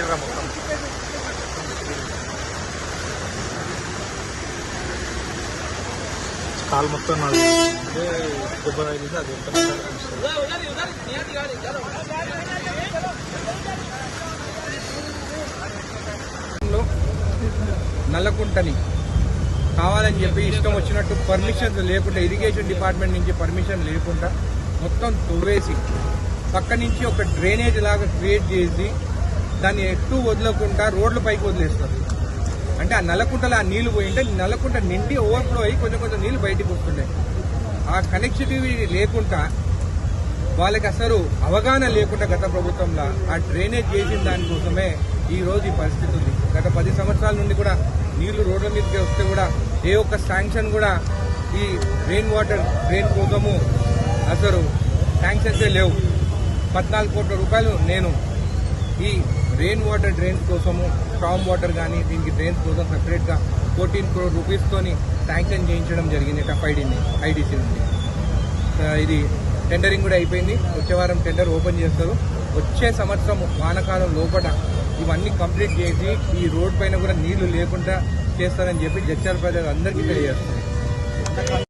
మురుగునీరుగా మొత్తం. కాలు మొత్తం దెబ్బ తగిలింది అది ఎంత నల్లకుంటని. కావాలని చెప్పి ఇష్టం వచ్చినట్టు పర్మిషన్ లేకుండా ఇరిగేషన్ డిపార్ట్మెంట్ నుంచి పర్మిషన్ లేకుండా మొత్తం తువ్వేసి పక్క నుంచి ఒక డ్రైనేజ్ లాగా క్రియేట్ చేసి దాన్ని ఎటు వదలకుండా రోడ్ల పైకి వదిలేస్తారు. అంటే ఆ నల్లకుంటలో ఆ నీళ్ళు పోయింటే నల్లకుంట నిండి ఓవర్ఫ్లో అయ్యి కొంచెం కొంచెం నీళ్ళు బయటికి వస్తుండే. ఆ కనెక్టివిటీ లేకుండా వాళ్ళకి అసలు అవగాహన లేకుండా గత ప్రభుత్వంలో ఆ డ్రైనేజ్ చేసిన దానికోసమే ఈ రోజు ఈ పరిస్థితి ఉంది. గత పది సంవత్సరాల నుండి కూడా నీళ్ళు రోడ్ల మీదకి వస్తే కూడా ఏ ఒక్క శాంక్షన్ కూడా ఈ రెయిన్ వాటర్ డ్రైన్ కోసము అసలు శాంక్షన్సే లేవు. పద్నాలుగు కోట్ల రూపాయలు నేను ఈ రెయిన్ వాటర్ డ్రైన్స్ కోసము స్టామ్ వాటర్ కానీ దీనికి డ్రైన్స్ కోసం సపరేట్గా ఫోర్టీన్ క్రోర్ రూపీస్తోని శాంక్షన్ చేయించడం జరిగింది ఎఫ్ఐడిని ఐడిసి నుండి. ఇది టెండరింగ్ కూడా అయిపోయింది. వచ్చే వారం టెండర్ ఓపెన్ చేస్తారు. వచ్చే సంవత్సరం వానకాలం లోపల ఇవన్నీ కంప్లీట్ చేసి ఈ రోడ్ పైన కూడా నీళ్ళు లేకుండా చేస్తారని చెప్పి జడ్చాల ప్రజలు అందరికీ తెలియజేస్తారు